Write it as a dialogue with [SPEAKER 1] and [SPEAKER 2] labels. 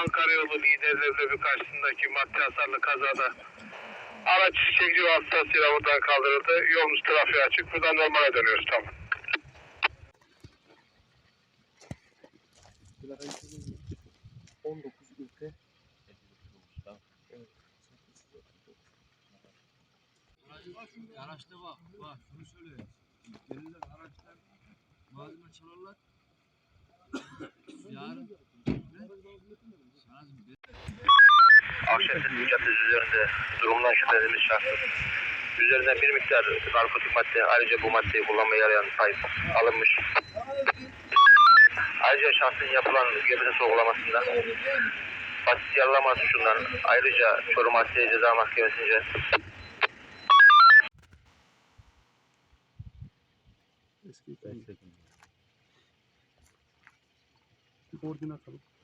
[SPEAKER 1] Ankara yolu liderleri karşısındaki madde hasarlı kazada araç çekici vasıtasıyla buradan kaldırıldı. Yolumuz trafiğe açık. Buradan normale dönüyoruz tamam.
[SPEAKER 2] Plakayı çözün. 19 ülke.
[SPEAKER 3] Araçta bak, bak şunu söyleyeyim. Gelirler araçlar, malzeme çalarlar.
[SPEAKER 1] Akşenesizlik caddesi üzerinde durumdan şüphelendiğimiz şahsın üzerinden bir miktar narkotik madde ayrıca bu maddeyi kullanmaya yarayan sahip alınmış. Ayrıca şahsın yapılan gebze sorgulamasında basit yaralama suçundan ayrıca Çorum Asliye Ceza Mahkemesi'nce
[SPEAKER 2] Eski. Koordinat alıp